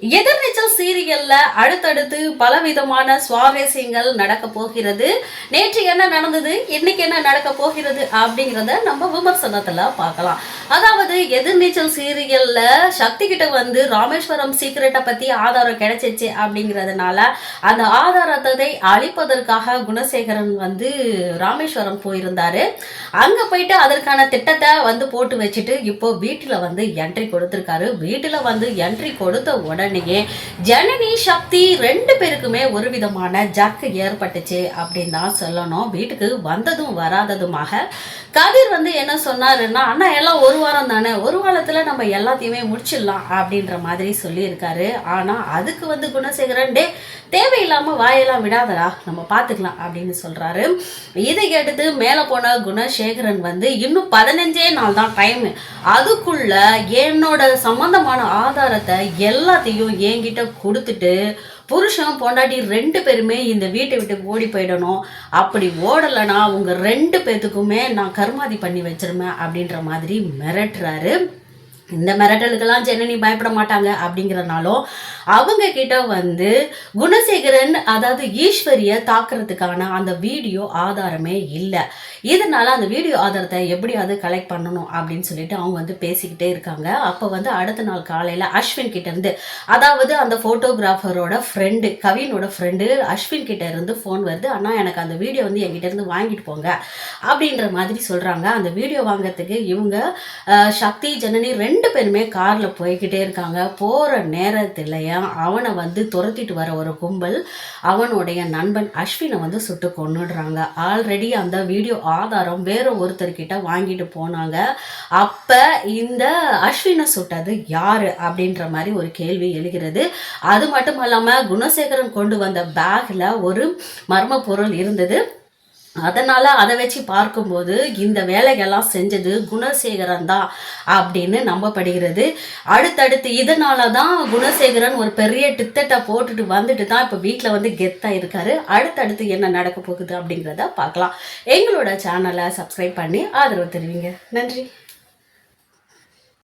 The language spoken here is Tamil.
எதிர்நீச்சல் சீரியல்ல அடுத்தடுத்து பலவிதமான சுவாரஸ்யங்கள் நடக்க போகிறது. நேற்று என்ன நடந்தது? இன்னைக்கு என்ன நடக்க போகிறது? அப்படிங்கிறத நம்ம விமர்சனத்துல பார்க்கலாம். அதாவது எதிர்நீச்சல் சீரியல்ல சக்தி கிட்ட வந்து ராமேஸ்வரம் சீக்கிரட்டை பத்தி ஆதாரம் கிடைச்சிச்சு அப்படிங்கிறதுனால அந்த ஆதாரத்தை அழிப்பதற்காக குணசேகரன் வந்து ராமேஸ்வரம் போயிருந்தாரு. அங்க போயிட்டு அதற்கான திட்டத்தை வந்து போட்டு வச்சுட்டு இப்போ வீட்டுல வந்து என்ட்ரி கொடுத்துருக்காரு. வீட்டுல வந்து என்ட்ரி கொடுத்த உடனேயே ஜனனி சக்தி ரெண்டு பேருக்குமே ஒரு விதமான ஜக்கு ஏற்பட்டுச்சு அப்படின்னு தான் சொல்லணும். வீட்டுக்கு வந்ததும் வராததுமாக கதிர் வந்து என்ன சொன்னாருன்னா அண்ணா எல்லாம் ஒரு ஒரு வாரம் தானே? ஒரு வாரத்துல நம்ம எல்லாத்தையுமே முடிச்சிடலாம் அப்படின்ற மாதிரி சொல்லியிருக்காரு. ஆனா அதுக்கு வந்து குணசேகரன் டே தேவையில்லாம வாயெல்லாம் விடாதடா நம்ம பார்த்துக்கலாம் அப்படின்னு சொல்றாரு. இதை கேட்டது மேலே போன குணசேகரன் வந்து இன்னும் பதினஞ்சே நாள் தான் டைம் அதுக்குள்ள என்னோட சம்பந்தமான ஆதாரத்தை எல்லாத்தையும் என்கிட்ட கொடுத்துட்டு புருஷன் பொண்டாட்டி ரெண்டு பேருமே இந்த வீட்டை விட்டு ஓடி போயிடணும். அப்படி ஓடலைன்னா அவங்க ரெண்டு பேத்துக்குமே நான் கருமாதி பண்ணி வச்சிருவேன் அப்படின்ற மாதிரி மிரட்டுறாரு. இந்த மிரட்டலுக்கெல்லாம் ஜனனி பயப்பட மாட்டாங்க அப்படிங்கிறனாலும் அவங்க கிட்ட வந்து குணசேகரன் அதாவது ஈஸ்வரிய தாக்குறதுக்கான அந்த வீடியோ ஆதாரமே இல்லை. இதனால அந்த வீடியோ ஆதாரத்தை எப்படியாவது கலெக்ட் பண்ணணும் அப்படின்னு சொல்லிட்டு அவங்க வந்து பேசிக்கிட்டே இருக்காங்க. அப்போ வந்து அடுத்த நாள் காலையில் அஸ்வின் கிட்ட இருந்து அதாவது அந்த ஃபோட்டோகிராஃபரோட ஃப்ரெண்டு கவினோட ஃப்ரெண்டு அஸ்வின் கிட்ட இருந்து ஃபோன் வருது. அண்ணா எனக்கு அந்த வீடியோ வந்து என்கிட்ட இருந்து வாங்கிட்டு போங்க. அப்படின்ற மாதிரி சொல்கிறாங்க அந்த வீடியோ வாங்குறதுக்கு இவங்க சக்தி ஜனனி ரெண்டு ரெண்டு பேருமே காரில் போய்கிட்டே இருக்காங்க. போகிற நேரத்துலயே அவனை வந்து துரத்திட்டு வர ஒரு கும்பல் அவனுடைய நண்பன் அஸ்வினை வந்து சுட்டு கொண்டுடுறாங்க ஆல்ரெடி அந்த வீடியோ ஆதாரம் வேற ஒருத்தர்கிட்ட வாங்கிட்டு போனாங்க. அப்போ இந்த அஸ்வினை சுட்டது யாரு அப்படின்ற மாதிரி ஒரு கேள்வி எழுகிறது. அது மட்டும் இல்லாமல் குணசேகரன் கொண்டு வந்த பேக்கில் ஒரு மர்ம பொருள் இருந்தது. அதனால் அதை வச்சு பார்க்கும்போது இந்த வேலைகள்லாம் செஞ்சது குணசேகரன் தான் அப்படின்னு நம்பப்படுகிறது. அடுத்தடுத்து இதனால தான் குணசேகரன் ஒரு பெரிய டித்தட்டை போட்டுட்டு வந்துட்டு தான் இப்போ வீட்டில் வந்து கெத்தாக இருக்காரு. அடுத்தடுத்து என்ன நடக்க போகுது அப்படிங்கிறத பார்க்கலாம். எங்களோட சேனலை சப்ஸ்கிரைப் பண்ணி ஆதரவு தருவீங்க. நன்றி.